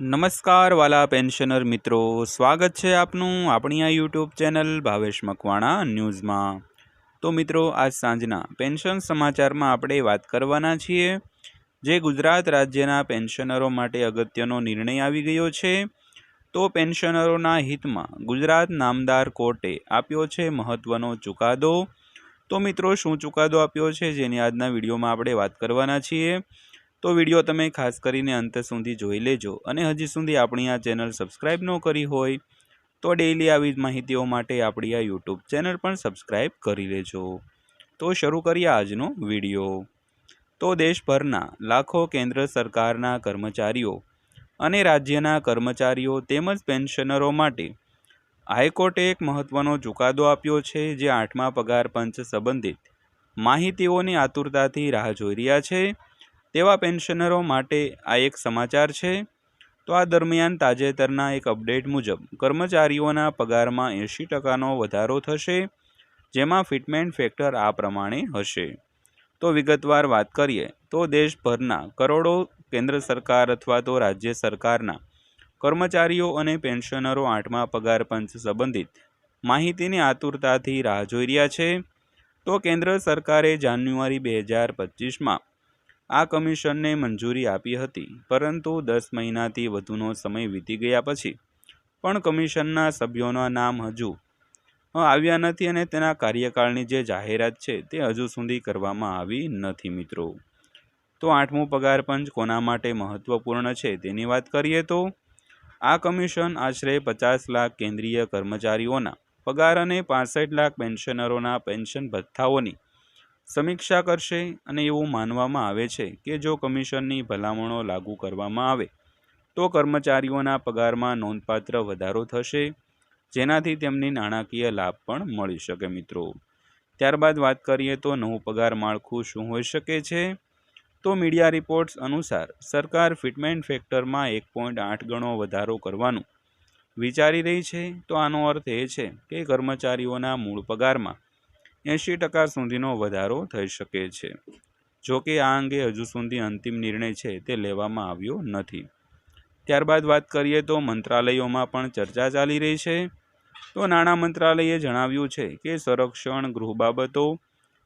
નમસ્કાર વાલા પેન્શનર મિત્રો, સ્વાગત છે આપનું આપણી આ યુટ્યુબ ચેનલ ભાવેશ મકવાણા ન્યૂઝમાં. તો મિત્રો, આજ સાંજના પેન્શન સમાચારમાં આપણે વાત કરવાના છીએ. જે ગુજરાત રાજ્યના પેન્શનરો માટે અગત્યનો નિર્ણય આવી ગયો છે, તો પેન્શનરોના હિતમાં ગુજરાત નામદાર કોર્ટે આપ્યો છે મહત્ત્વનો ચુકાદો. તો મિત્રો, શું ચુકાદો આપ્યો છે, જેની આજના વિડીયોમાં આપણે વાત કરવાના છીએ. તો વીડિયો તમે ખાસ કરીને અંત સુધી જોઈ લેજો અને હજી સુધી આપણી આ ચેનલ સબસ્ક્રાઈબ ન કરી હોય તો ડેઈલી આવી માહિતીઓ માટે આપણી આ યુટ્યુબ ચેનલ પણ સબસ્ક્રાઈબ કરી લેજો. તો શરૂ કરીએ આજનો વીડિયો. તો દેશભરના લાખો કેન્દ્ર સરકારના કર્મચારીઓ અને રાજ્યના કર્મચારીઓ તેમજ પેન્શનરો માટે હાઈકોર્ટે એક મહત્વનો ચુકાદો આપ્યો છે જે આઠમા પગાર પંચ સંબંધિત માહિતીઓની આતુરતાથી રાહ જોઈ રહ્યા છે. તેવા પેન્શનરો માટે આ એક સમાચાર છે. તો આ દરમિયાન તાજેતરના એક અપડેટ મુજબ, કર્મચારીઓના પગારમાં એંશી ટકાનો વધારો થશે, જેમાં ફિટમેન્ટ ફેક્ટર આ પ્રમાણે હશે. તો વિગતવાર વાત કરીએ, તો દેશભરના કરોડો કેન્દ્ર સરકાર અથવા તો રાજ્ય સરકારના કર્મચારીઓ અને પેન્શનરો આઠમા પગાર પંચ સંબંધિત માહિતીની આતુરતાથી રાહ જોઈ રહ્યા છે. તો કેન્દ્ર સરકારે જાન્યુઆરી બે હજાર પચીસમાં આ કમિશનને મંજૂરી આપી હતી, પરંતુ દસ મહિનાથી વધુનો સમય વીતી ગયા પછી પણ કમિશનના સભ્યોના નામ હજુ આવ્યા નથી અને તેના કાર્યકાળની જે જાહેરાત છે તે હજુ સુધી કરવામાં આવી નથી મિત્રો. તો આઠમું પગાર પંચ કોના માટે મહત્વપૂર્ણ છે તેની વાત કરીએ તો આ કમિશન આશરે પચાસ લાખ કેન્દ્રીય કર્મચારીઓના પગાર અને પાસઠ લાખ પેન્શનરોના પેન્શન ભથ્થાઓની સમીક્ષા કરશે અને એવું માનવામાં આવે છે કે જો કમિશનની ભલામણો લાગુ કરવામાં આવે, તો કર્મચારીઓના પગારમાં નોંધપાત્ર વધારો થશે, જેનાથી તેમની નાણાકીય લાભ પણ મળી શકે મિત્રો. ત્યારબાદ વાત કરીએ તો નવું પગાર માળખું શું હોઈ શકે છે? તો મીડિયા રિપોર્ટ્સ અનુસાર, સરકાર ફિટમેન્ટ ફેક્ટરમાં એક પોઈન્ટ આઠ ગણો વધારો કરવાનું વિચારી રહી છે. તો આનો અર્થ એ છે કે કર્મચારીઓના મૂળ પગારમાં એંશી ટકા સુધીનો વધારો થઈ શકે છે. જો કે આ અંગે હજુ સુધી અંતિમ નિર્ણય છે તે લેવામાં આવ્યો નથી. ત્યારબાદ વાત કરીએ તો મંત્રાલયોમાં પણ ચર્ચા ચાલી રહી છે. તો નાણાં મંત્રાલયે જણાવ્યું છે કે સંરક્ષણ ગૃહ બાબતો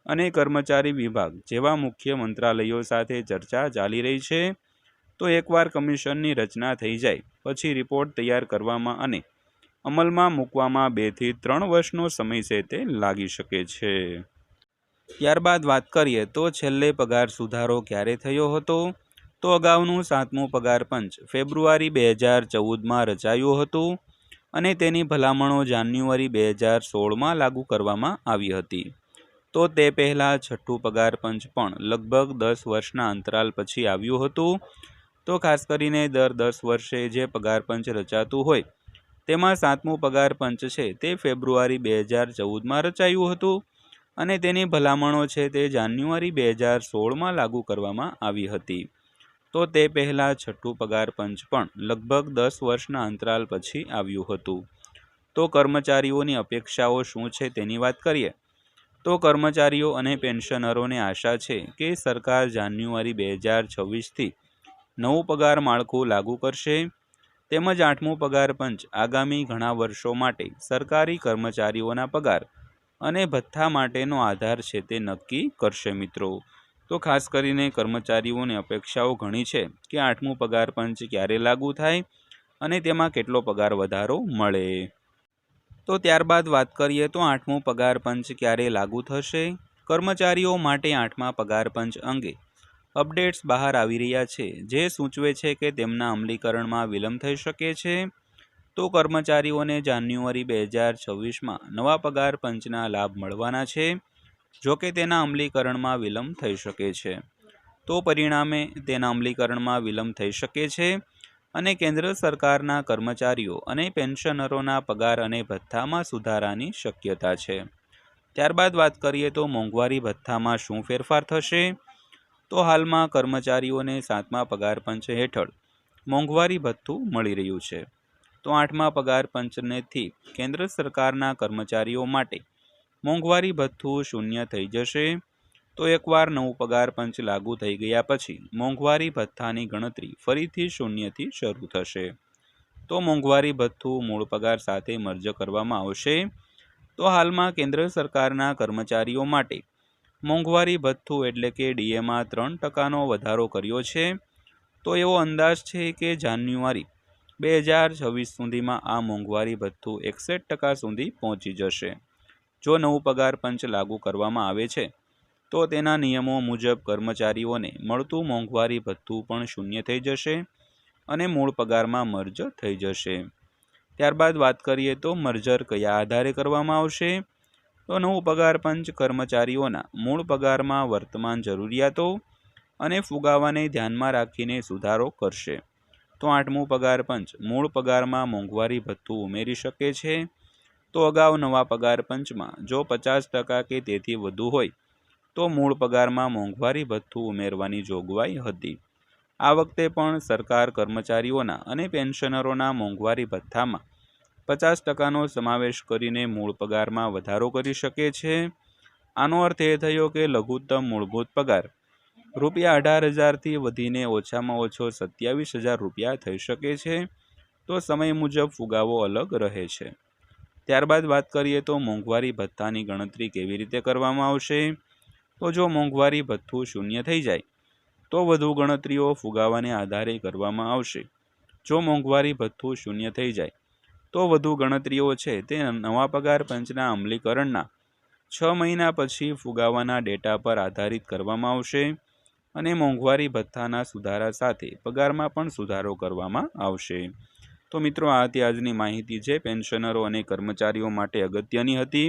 અને કર્મચારી વિભાગ જેવા મુખ્ય મંત્રાલયો સાથે ચર્ચા ચાલી રહી છે. તો એકવાર કમિશનની રચના થઈ જાય, પછી રિપોર્ટ તૈયાર કરવામાં અને અમલમાં મૂકવામાં બેથી ત્રણ વર્ષનો સમય છે તે લાગી શકે છે. ત્યારબાદ વાત કરીએ તો છેલ્લે પગાર સુધારો ક્યારે થયો હતો? તો અગાઉનું સાતમું પગાર પંચ ફેબ્રુઆરી બે હજાર ચૌદમાં રચાયું હતું અને તેની ભલામણો જાન્યુઆરી બે હજાર સોળમાં લાગુ કરવામાં આવી હતી. તો તે પહેલાં છઠ્ઠું પગાર પંચ પણ લગભગ દસ વર્ષના અંતરાલ પછી આવ્યું હતું. તો ખાસ કરીને દર દસ વર્ષે જે પગાર પંચ રચાતું હોય તેમાં સાતમું પગાર પંચ છે તે ફેબ્રુઆરી બે હજાર ચૌદમાં રચાયું હતું અને તેની ભલામણો છે તે જાન્યુઆરી બે હજાર સોળમાં લાગુ કરવામાં આવી હતી. તો તે પહેલાં છઠ્ઠું પગાર પંચ પણ લગભગ દસ વર્ષના અંતરાલ પછી આવ્યું હતું. તો કર્મચારીઓની અપેક્ષાઓ શું છે તેની વાત કરીએ? તો કર્મચારીઓ અને પેન્શનરોને આશા છે કે સરકાર જાન્યુઆરી બે હજાર છવ્વીસથી નવું પગાર માળખું લાગુ કરશે. તેમજ આઠમું પગાર પંચ આગામી ઘણા વર્ષો માટે સરકારી કર્મચારીઓના પગાર અને ભથ્થા માટેનો આધાર છે તે નક્કી કરશે મિત્રો. તો ખાસ કરીને કર્મચારીઓની અપેક્ષાઓ ઘણી છે કે આઠમું પગાર પંચ ક્યારે લાગુ થાય અને તેમાં કેટલો પગાર વધારો મળે. તો ત્યારબાદ વાત કરીએ તો આઠમું પગાર પંચ ક્યારે લાગુ થશે? કર્મચારીઓ માટે આઠમા પગાર પંચ અંગે અપડેટ્સ બહાર આવી રહ્યા છે, જે સૂચવે છે કે તેમના અમલીકરણમાં વિલંબ થઈ શકે છે. તો કર્મચારીઓને જાન્યુઆરી બે હજાર છવ્વીસમાં નવા પગાર પંચના લાભ મળવાના છે, જો કે તેના અમલીકરણમાં વિલંબ થઈ શકે છે. તો પરિણામે તેના અમલીકરણમાં વિલંબ થઈ શકે છે અને કેન્દ્ર સરકારના કર્મચારીઓ અને પેન્શનરોના પગાર અને ભથ્થામાં સુધારાની શક્યતા છે. ત્યારબાદ વાત કરીએ તો મોંઘવારી ભથ્થામાં શું ફેરફાર થશે? તો હાલમાં કર્મચારીઓને સાતમા પગાર પંચ હેઠળ મોંઘવારી ભથ્થું મળી રહ્યું છે. તો આઠમા પગાર પંચનેથી કેન્દ્ર સરકારના કર્મચારીઓ માટે મોંઘવારી ભથ્થું શૂન્ય થઈ જશે. તો એકવાર નવું પગાર પંચ લાગુ થઈ ગયા પછી મોંઘવારી ભથ્થાની ગણતરી ફરીથી શૂન્યથી શરૂ થશે. તો મોંઘવારી ભથ્થું મૂળ પગાર સાથે મર્જ કરવામાં આવશે. તો હાલમાં કેન્દ્ર સરકારના કર્મચારીઓ માટે મોંઘવારી ભથ્થું એટલે કે ડીએમાં ત્રણ ટકાનો વધારો કર્યો છે. તો એવો અંદાજ છે કે જાન્યુઆરી બે હજાર છવ્વીસ સુધીમાં આ મોંઘવારી ભથ્થું એકસઠ ટકા સુધી પહોંચી જશે. જો નવું પગાર પંચ લાગુ કરવામાં આવે છે, તો તેના નિયમો મુજબ કર્મચારીઓને મળતું મોંઘવારી ભથ્થું પણ શૂન્ય થઈ જશે અને મૂળ પગારમાં મર્જ થઈ જશે. ત્યારબાદ વાત કરીએ તો મર્જર કયા આધારે કરવામાં આવશે? તો નવું પગાર પંચ કર્મચારીઓના મૂળ પગારમાં વર્તમાન જરૂરિયાતો અને ફુગાવાને ધ્યાનમાં રાખીને સુધારો કરશે. તો આઠમું પગાર પંચ, મૂળ પગારમાં મોંઘવારી ભથ્થું ઉમેરી શકે છે. તો અગાઉ નવા પગાર પંચમાં જો પચાસ ટકા કે તેથી વધુ હોય, તો મૂળ પગારમાં મોંઘવારી ભથ્થું ઉમેરવાની જોગવાઈ હતી. આ વખતે પણ સરકાર કર્મચારીઓના અને પેન્શનરોના મોંઘવારી ભથ્થામાં પચાસ ટકાનો સમાવેશ કરીને મૂળ પગારમાં વધારો કરી શકે છે. આનો અર્થ એ થયો કે લઘુત્તમ મૂળભૂત પગાર રૂપિયા અઢાર હજારથી વધીને ઓછામાં ઓછો સત્યાવીસ હજાર રૂપિયા થઈ શકે છે. તો સમય મુજબ ફુગાવો અલગ રહે છે. ત્યારબાદ વાત કરીએ તો મોંઘવારી ભથ્થાની ગણતરી કેવી રીતે કરવામાં આવશે? તો જો મોંઘવારી ભથ્થું શૂન્ય થઈ જાય, તો વધુ ગણતરીઓ ફુગાવાને આધારે કરવામાં આવશે. જો મોંઘવારી ભથ્થું શૂન્ય થઈ જાય તો વધુ ગણતરીઓ છે તે નવા પગાર પંચના અમલીકરણના. છ મહિના પછી ફુગાવાના ડેટા પર આધારિત કરવામાં આવશે અને મોંઘવારી ભથ્થાના સુધારા સાથે પગારમાં પણ સુધારો કરવામાં આવશે. તો મિત્રો, આ હતી આજની માહિતી જે પેન્શનરો અને કર્મચારીઓ માટે અગત્યની હતી.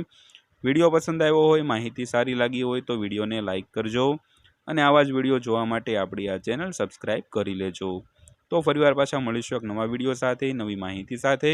વીડિયો પસંદ આવ્યો હોય, માહિતી સારી લાગી હોય તો વિડીયોને લાઇક કરજો અને આવા જ વીડિયો જોવા માટે આપણી આ ચેનલ સબસ્ક્રાઈબ કરી લેજો. તો ફરીવાર પાછા મળીશું એક નવા વીડિયો સાથે, નવી માહિતી સાથે.